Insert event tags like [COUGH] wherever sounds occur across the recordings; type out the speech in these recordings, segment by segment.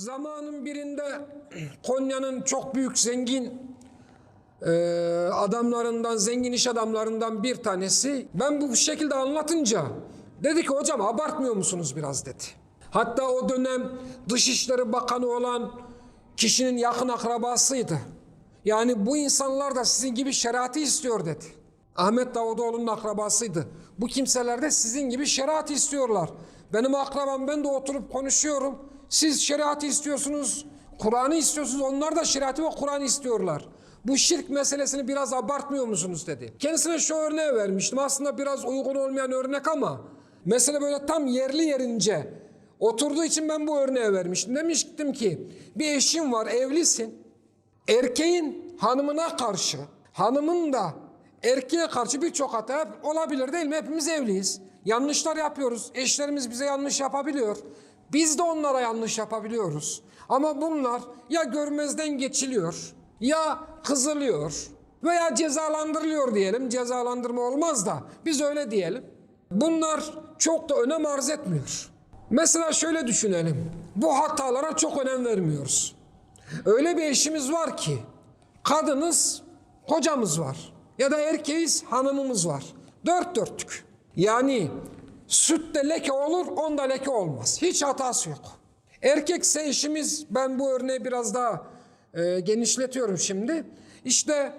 Zamanın birinde [CLEARS THROAT] Konya'nın çok büyük zengin e, adamlarından, zengin iş adamlarından bir tanesi ben bu şekilde anlatınca dedi ki hocam abartmıyor musunuz biraz dedi. Hatta o dönem Dışişleri Bakanı olan kişinin yakın akrabasıydı. Yani bu insanlar da sizin gibi şeriatı istiyor dedi. Ahmet Davutoğlu'nun akrabasıydı. Bu kimseler de sizin gibi şeriatı istiyorlar. Benim akrabam ben de oturup konuşuyorum. Siz şeriatı istiyorsunuz, Kur'an'ı istiyorsunuz. Onlar da şeriatı ve Kur'an'ı istiyorlar. Bu şirk meselesini biraz abartmıyor musunuz dedi. Kendisine şu örneği vermiştim. Aslında biraz uygun olmayan örnek ama mesele böyle tam yerli yerince oturduğu için ben bu örneği vermiştim. Demiştim ki bir eşin var evlisin. Erkeğin hanımına karşı, hanımın da erkeğe karşı birçok hata olabilir değil mi? Hepimiz evliyiz. Yanlışlar yapıyoruz. Eşlerimiz bize yanlış yapabiliyor. Biz de onlara yanlış yapabiliyoruz. Ama bunlar ya görmezden geçiliyor, ya kızılıyor veya cezalandırılıyor diyelim. Cezalandırma olmaz da biz öyle diyelim. Bunlar çok da önem arz etmiyor. Mesela şöyle düşünelim. Bu hatalara çok önem vermiyoruz. Öyle bir eşimiz var ki kadınız kocamız var ya da erkeğiz hanımımız var. Dört dörtlük. Yani sütte leke olur onda leke olmaz. Hiç hatası yok. Erkekse eşimiz ben bu örneği biraz daha e, genişletiyorum şimdi. İşte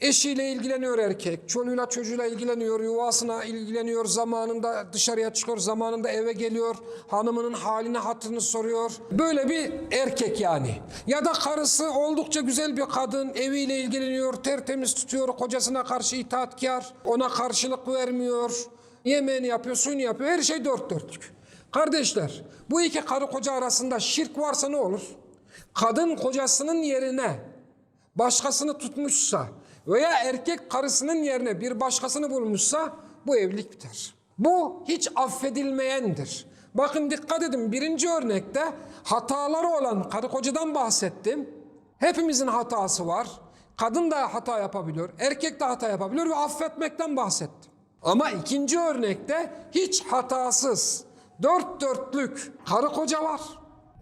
eşiyle ilgileniyor erkek, çoluğuyla çocuğuyla ilgileniyor, yuvasına ilgileniyor, zamanında dışarıya çıkıyor, zamanında eve geliyor, hanımının halini hatırını soruyor. Böyle bir erkek yani. Ya da karısı oldukça güzel bir kadın, eviyle ilgileniyor, tertemiz tutuyor, kocasına karşı itaatkar, ona karşılık vermiyor, yemeğini yapıyor, suyunu yapıyor, her şey dört dörtlük. Kardeşler, bu iki karı koca arasında şirk varsa ne olur? Kadın kocasının yerine başkasını tutmuşsa veya erkek karısının yerine bir başkasını bulmuşsa bu evlilik biter. Bu hiç affedilmeyendir. Bakın dikkat edin birinci örnekte hataları olan karı kocadan bahsettim. Hepimizin hatası var. Kadın da hata yapabiliyor, erkek de hata yapabiliyor ve affetmekten bahsettim. Ama ikinci örnekte hiç hatasız, dört dörtlük karı koca var.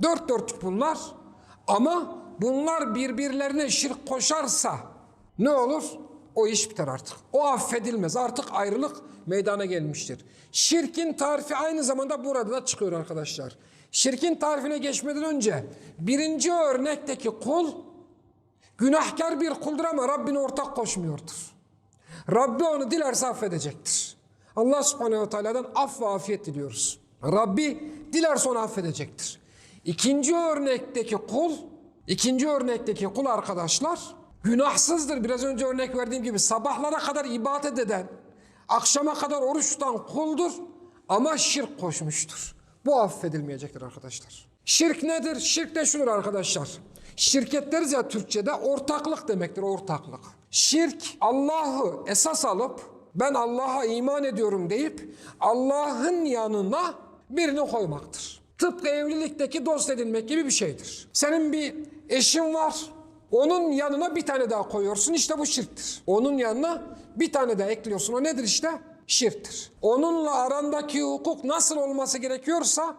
Dört dörtlük bunlar. Ama bunlar birbirlerine şirk koşarsa ne olur? O iş biter artık. O affedilmez. Artık ayrılık meydana gelmiştir. Şirkin tarifi aynı zamanda burada da çıkıyor arkadaşlar. Şirkin tarifine geçmeden önce birinci örnekteki kul günahkar bir kuldur ama Rabbine ortak koşmuyordur. Rabbi onu dilerse affedecektir. Allah subhanehu ve teala'dan af ve afiyet diliyoruz. Rabbi dilerse onu affedecektir. İkinci örnekteki kul, ikinci örnekteki kul arkadaşlar günahsızdır. Biraz önce örnek verdiğim gibi sabahlara kadar ibadet eden, akşama kadar oruç tutan kuldur ama şirk koşmuştur. Bu affedilmeyecektir arkadaşlar. Şirk nedir? Şirk de şudur arkadaşlar. Şirket deriz ya Türkçe'de ortaklık demektir ortaklık. Şirk Allah'ı esas alıp ben Allah'a iman ediyorum deyip Allah'ın yanına birini koymaktır. Tıpkı evlilikteki dost edinmek gibi bir şeydir. Senin bir eşin var. Onun yanına bir tane daha koyuyorsun. İşte bu şirktir. Onun yanına bir tane daha ekliyorsun. O nedir işte? Şirktir. Onunla arandaki hukuk nasıl olması gerekiyorsa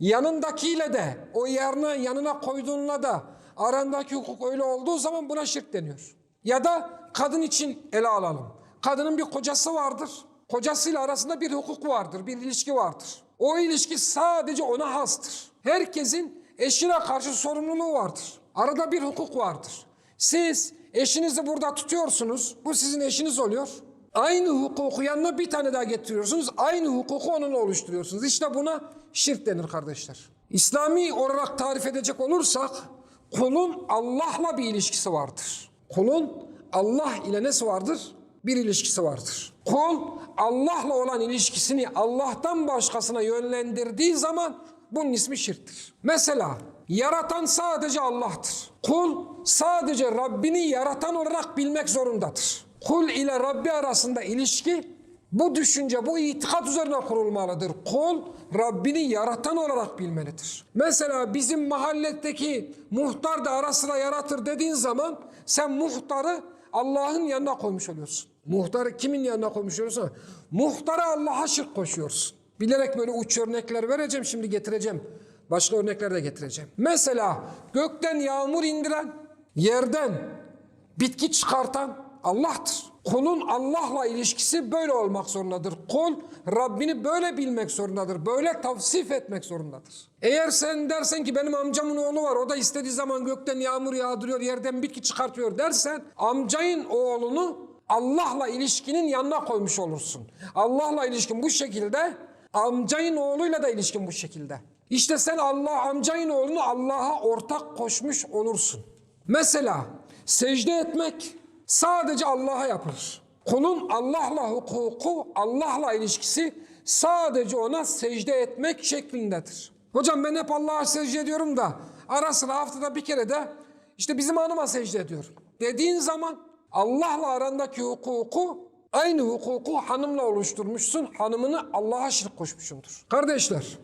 yanındakiyle de o yerine yanına koyduğunla da arandaki hukuk öyle olduğu zaman buna şirk deniyor. Ya da kadın için ele alalım. Kadının bir kocası vardır. Kocasıyla arasında bir hukuk vardır, bir ilişki vardır. O ilişki sadece ona hastır. Herkesin eşine karşı sorumluluğu vardır. Arada bir hukuk vardır. Siz eşinizi burada tutuyorsunuz. Bu sizin eşiniz oluyor. Aynı hukuku yanına bir tane daha getiriyorsunuz. Aynı hukuku onunla oluşturuyorsunuz. İşte buna şirk denir kardeşler. İslami olarak tarif edecek olursak kulun Allah'la bir ilişkisi vardır. Kulun Allah ile nesi vardır? Bir ilişkisi vardır. Kul Allah'la olan ilişkisini Allah'tan başkasına yönlendirdiği zaman bunun ismi şirktir. Mesela yaratan sadece Allah'tır. Kul sadece Rabbini yaratan olarak bilmek zorundadır. Kul ile Rabbi arasında ilişki bu düşünce, bu itikat üzerine kurulmalıdır. Kul Rabbini yaratan olarak bilmelidir. Mesela bizim mahalledeki muhtar da ara sıra yaratır dediğin zaman sen muhtarı Allah'ın yanına koymuş oluyorsun. Muhtarı kimin yanına koymuş oluyorsun? Muhtarı Allah'a şirk koşuyorsun. Bilerek böyle uç örnekler vereceğim şimdi getireceğim. Başka örnekler de getireceğim. Mesela gökten yağmur indiren, yerden bitki çıkartan Allah'tır. Kulun Allah'la ilişkisi böyle olmak zorundadır. Kul Rabbini böyle bilmek zorundadır. Böyle tavsif etmek zorundadır. Eğer sen dersen ki benim amcamın oğlu var o da istediği zaman gökten yağmur yağdırıyor yerden bitki çıkartıyor dersen amcayın oğlunu Allah'la ilişkinin yanına koymuş olursun. Allah'la ilişkin bu şekilde amcayın oğluyla da ilişkin bu şekilde. İşte sen Allah amcayın oğlunu Allah'a ortak koşmuş olursun. Mesela secde etmek sadece Allah'a yapılır. Kulun Allah'la hukuku, Allah'la ilişkisi sadece ona secde etmek şeklindedir. Hocam ben hep Allah'a secde ediyorum da ara sıra haftada bir kere de işte bizim hanıma secde ediyorum. Dediğin zaman Allah'la arandaki hukuku aynı hukuku hanımla oluşturmuşsun. Hanımını Allah'a şirk koşmuşsundur. Kardeşler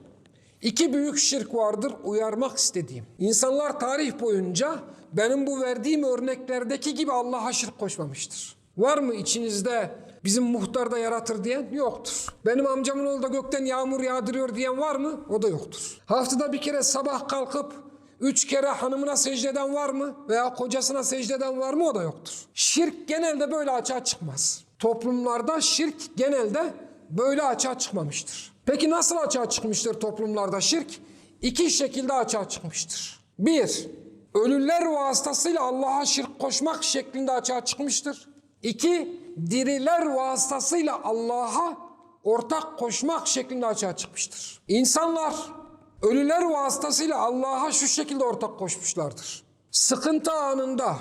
İki büyük şirk vardır uyarmak istediğim. İnsanlar tarih boyunca benim bu verdiğim örneklerdeki gibi Allah'a şirk koşmamıştır. Var mı içinizde bizim muhtar da yaratır diyen? Yoktur. Benim amcamın oğlu da gökten yağmur yağdırıyor diyen var mı? O da yoktur. Haftada bir kere sabah kalkıp üç kere hanımına secdeden var mı? Veya kocasına secdeden var mı? O da yoktur. Şirk genelde böyle açığa çıkmaz. Toplumlarda şirk genelde böyle açığa çıkmamıştır. Peki nasıl açığa çıkmıştır toplumlarda şirk? İki şekilde açığa çıkmıştır. Bir, ölüler vasıtasıyla Allah'a şirk koşmak şeklinde açığa çıkmıştır. İki, diriler vasıtasıyla Allah'a ortak koşmak şeklinde açığa çıkmıştır. İnsanlar ölüler vasıtasıyla Allah'a şu şekilde ortak koşmuşlardır. Sıkıntı anında,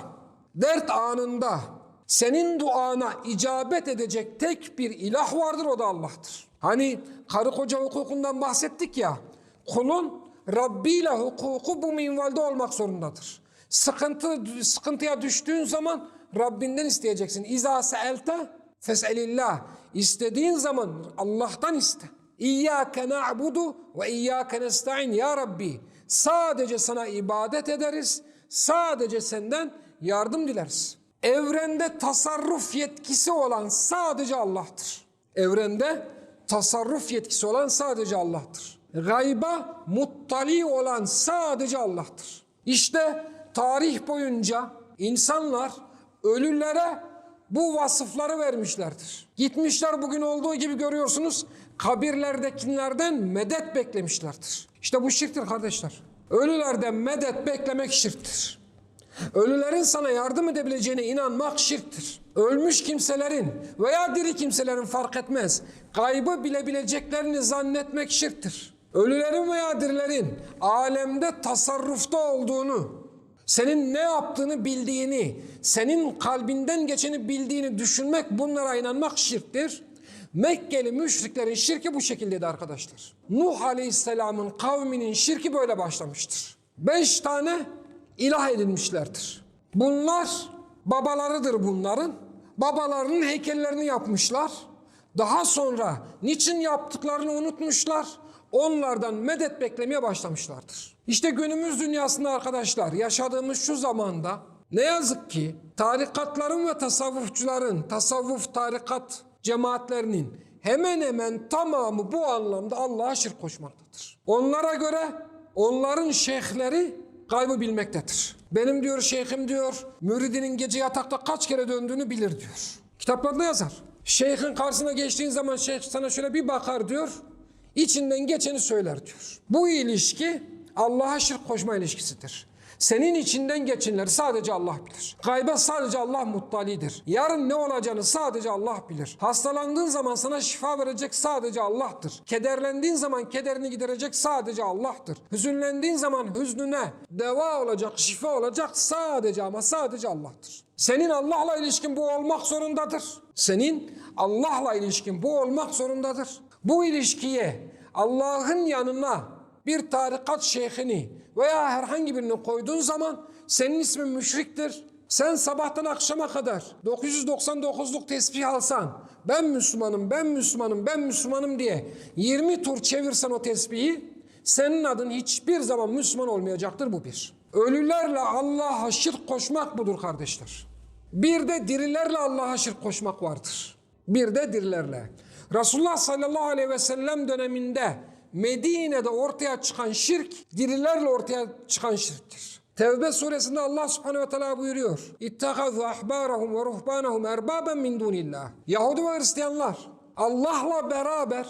dert anında senin duana icabet edecek tek bir ilah vardır o da Allah'tır. Hani karı koca hukukundan bahsettik ya. Kulun Rabbi ile hukuku bu minvalde olmak zorundadır. Sıkıntı sıkıntıya düştüğün zaman Rabbinden isteyeceksin. İza seelte fes'elillah. İstediğin zaman Allah'tan iste. İyyâke na'budu ve iyyâke nesta'in ya Rabbi. Sadece sana ibadet ederiz. Sadece senden yardım dileriz. Evrende tasarruf yetkisi olan sadece Allah'tır. Evrende tasarruf yetkisi olan sadece Allah'tır. Gayba muttali olan sadece Allah'tır. İşte tarih boyunca insanlar ölülere bu vasıfları vermişlerdir. Gitmişler bugün olduğu gibi görüyorsunuz kabirlerdekilerden medet beklemişlerdir. İşte bu şirktir kardeşler. Ölülerden medet beklemek şirktir. Ölülerin sana yardım edebileceğine inanmak şirktir. Ölmüş kimselerin veya diri kimselerin fark etmez. Kaybı bilebileceklerini zannetmek şirktir. Ölülerin veya dirilerin alemde tasarrufta olduğunu, senin ne yaptığını bildiğini, senin kalbinden geçeni bildiğini düşünmek, bunlara inanmak şirktir. Mekkeli müşriklerin şirki bu şekildeydi arkadaşlar. Nuh Aleyhisselam'ın kavminin şirki böyle başlamıştır. Beş tane ilah edinmişlerdir. Bunlar babalarıdır bunların. Babalarının heykellerini yapmışlar. Daha sonra niçin yaptıklarını unutmuşlar. Onlardan medet beklemeye başlamışlardır. İşte günümüz dünyasında arkadaşlar yaşadığımız şu zamanda ne yazık ki tarikatların ve tasavvufçuların, tasavvuf tarikat cemaatlerinin hemen hemen tamamı bu anlamda Allah'a şirk koşmaktadır. Onlara göre onların şeyhleri gaybı bilmektedir. Benim diyor şeyhim diyor müridinin gece yatakta kaç kere döndüğünü bilir diyor. Kitaplarda yazar. Şeyhin karşısına geçtiğin zaman şeyh sana şöyle bir bakar diyor. İçinden geçeni söyler diyor. Bu ilişki Allah'a şirk koşma ilişkisidir. Senin içinden geçenleri sadece Allah bilir. Gayba sadece Allah muttalidir. Yarın ne olacağını sadece Allah bilir. Hastalandığın zaman sana şifa verecek sadece Allah'tır. Kederlendiğin zaman kederini giderecek sadece Allah'tır. Hüzünlendiğin zaman hüznüne deva olacak, şifa olacak sadece ama sadece Allah'tır. Senin Allah'la ilişkin bu olmak zorundadır. Senin Allah'la ilişkin bu olmak zorundadır. Bu ilişkiye Allah'ın yanına bir tarikat şeyhini veya herhangi birini koyduğun zaman senin ismin müşriktir. Sen sabahtan akşama kadar 999'luk tesbih alsan ben Müslümanım, ben Müslümanım, ben Müslümanım diye 20 tur çevirsen o tesbihi senin adın hiçbir zaman Müslüman olmayacaktır bu bir. Ölülerle Allah'a şirk koşmak budur kardeşler. Bir de dirilerle Allah'a şirk koşmak vardır. Bir de dirilerle. Resulullah sallallahu aleyhi ve sellem döneminde Medine'de ortaya çıkan şirk dirilerle ortaya çıkan şirktir. Tevbe suresinde Allah subhanehu ve teala buyuruyor. İttehazû ahbârahum ve ruhbânahum erbâben min dûnillah. Yahudi ve Hristiyanlar Allah'la beraber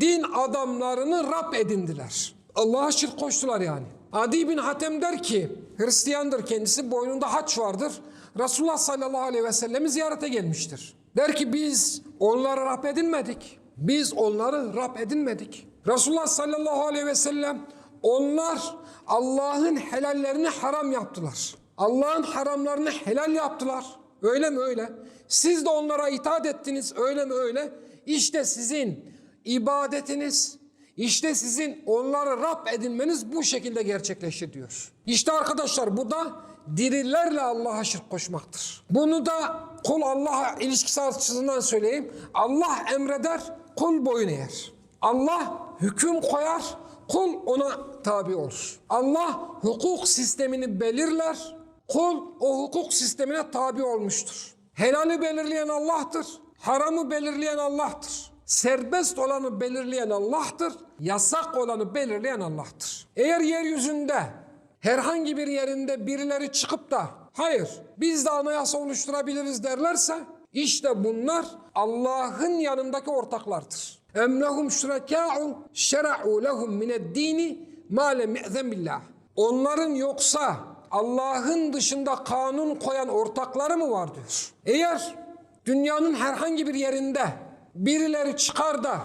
din adamlarını Rab edindiler. Allah'a şirk koştular yani. Adi bin Hatem der ki Hristiyandır kendisi boynunda haç vardır. Resulullah sallallahu aleyhi ve sellem'i ziyarete gelmiştir. Der ki biz onları Rab edinmedik. Biz onları Rab edinmedik. Resulullah sallallahu aleyhi ve sellem onlar Allah'ın helallerini haram yaptılar. Allah'ın haramlarını helal yaptılar. Öyle mi öyle? Siz de onlara itaat ettiniz. Öyle mi öyle? İşte sizin ibadetiniz, işte sizin onları Rab edinmeniz bu şekilde gerçekleşir diyor. İşte arkadaşlar bu da dirilerle Allah'a şirk koşmaktır. Bunu da kul Allah'a ilişkisi açısından söyleyeyim. Allah emreder, kul boyun eğer. Allah hüküm koyar, kul ona tabi olur. Allah hukuk sistemini belirler, kul o hukuk sistemine tabi olmuştur. Helali belirleyen Allah'tır, haramı belirleyen Allah'tır. Serbest olanı belirleyen Allah'tır, yasak olanı belirleyen Allah'tır. Eğer yeryüzünde herhangi bir yerinde birileri çıkıp da hayır biz de anayasa oluşturabiliriz derlerse işte bunlar Allah'ın yanındaki ortaklardır. Em lehum şurekâ'u şera'u lehum mined-dini ma lem billah. Onların yoksa Allah'ın dışında kanun koyan ortakları mı var diyor. Eğer dünyanın herhangi bir yerinde birileri çıkar da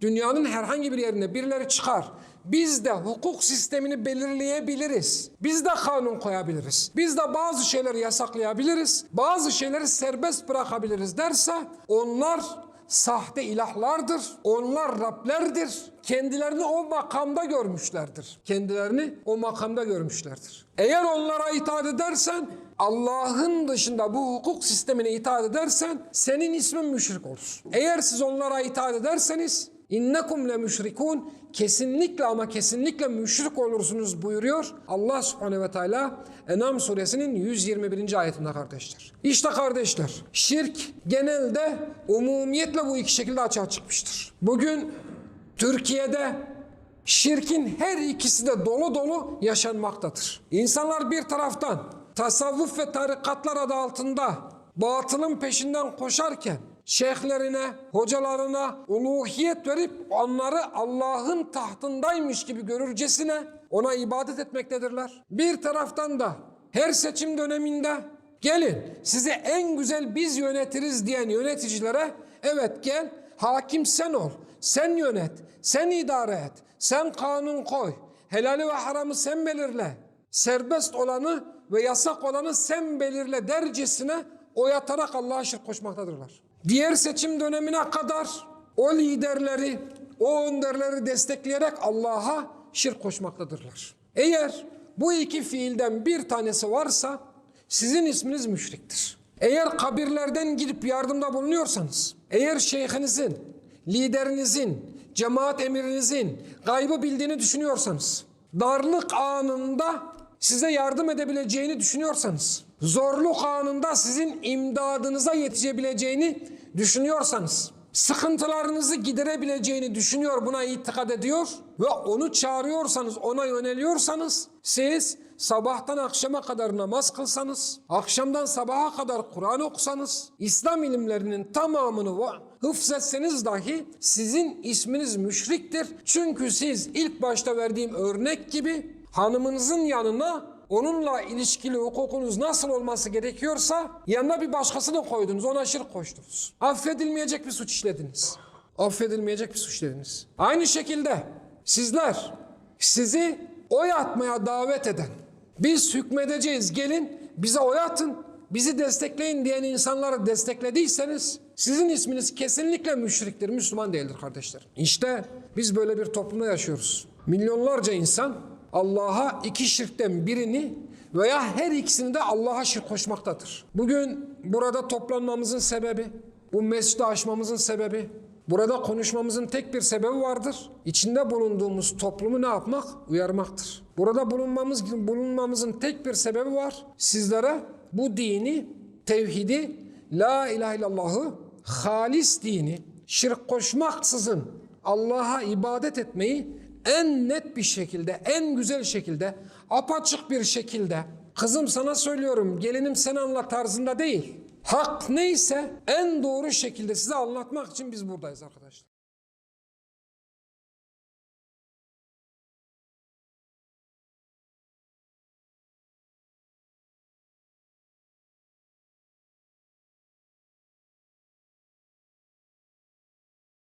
dünyanın herhangi bir yerinde birileri çıkar. Biz de hukuk sistemini belirleyebiliriz. Biz de kanun koyabiliriz. Biz de bazı şeyleri yasaklayabiliriz. Bazı şeyleri serbest bırakabiliriz derse onlar sahte ilahlardır. Onlar Rablerdir. Kendilerini o makamda görmüşlerdir. Kendilerini o makamda görmüşlerdir. Eğer onlara itaat edersen Allah'ın dışında bu hukuk sistemine itaat edersen senin ismin müşrik olur. Eğer siz onlara itaat ederseniz innekum le müşrikun kesinlikle ama kesinlikle müşrik olursunuz buyuruyor Allah subhanehu ve teala Enam suresinin 121. ayetinde kardeşler. İşte kardeşler şirk genelde umumiyetle bu iki şekilde açığa çıkmıştır. Bugün Türkiye'de şirkin her ikisi de dolu dolu yaşanmaktadır. İnsanlar bir taraftan tasavvuf ve tarikatlar adı altında batılın peşinden koşarken şeyhlerine, hocalarına uluhiyet verip onları Allah'ın tahtındaymış gibi görürcesine ona ibadet etmektedirler. Bir taraftan da her seçim döneminde gelin size en güzel biz yönetiriz diyen yöneticilere evet gel hakim sen ol, sen yönet, sen idare et, sen kanun koy, helali ve haramı sen belirle, serbest olanı ve yasak olanı sen belirle dercesine oyatarak Allah'a şirk koşmaktadırlar. Diğer seçim dönemine kadar o liderleri, o önderleri destekleyerek Allah'a şirk koşmaktadırlar. Eğer bu iki fiilden bir tanesi varsa sizin isminiz müşriktir. Eğer kabirlerden gidip yardımda bulunuyorsanız, eğer şeyhinizin, liderinizin, cemaat emirinizin gaybı bildiğini düşünüyorsanız, darlık anında size yardım edebileceğini düşünüyorsanız, zorluk anında sizin imdadınıza yetişebileceğini düşünüyorsanız, sıkıntılarınızı giderebileceğini düşünüyor, buna itikad ediyor ve onu çağırıyorsanız, ona yöneliyorsanız siz sabahtan akşama kadar namaz kılsanız, akşamdan sabaha kadar Kur'an okusanız, İslam ilimlerinin tamamını hıfzetseniz dahi sizin isminiz müşriktir. Çünkü siz ilk başta verdiğim örnek gibi hanımınızın yanına onunla ilişkili hukukunuz nasıl olması gerekiyorsa yanına bir başkasını koydunuz, ona şirk koştunuz. Affedilmeyecek bir suç işlediniz. Affedilmeyecek bir suç işlediniz. Aynı şekilde sizler sizi oy atmaya davet eden, biz hükmedeceğiz gelin bize oy atın, bizi destekleyin diyen insanları desteklediyseniz sizin isminiz kesinlikle müşriktir, Müslüman değildir kardeşler. İşte biz böyle bir toplumda yaşıyoruz. Milyonlarca insan Allah'a iki şirkten birini veya her ikisini de Allah'a şirk koşmaktadır. Bugün burada toplanmamızın sebebi, bu mescidi açmamızın sebebi, burada konuşmamızın tek bir sebebi vardır. İçinde bulunduğumuz toplumu ne yapmak? Uyarmaktır. Burada bulunmamız bulunmamızın tek bir sebebi var. Sizlere bu dini, tevhidi, la ilahe illallahı, halis dini, şirk koşmaksızın Allah'a ibadet etmeyi en net bir şekilde, en güzel şekilde, apaçık bir şekilde kızım sana söylüyorum gelinim sen anlat tarzında değil. Hak neyse en doğru şekilde size anlatmak için biz buradayız arkadaşlar.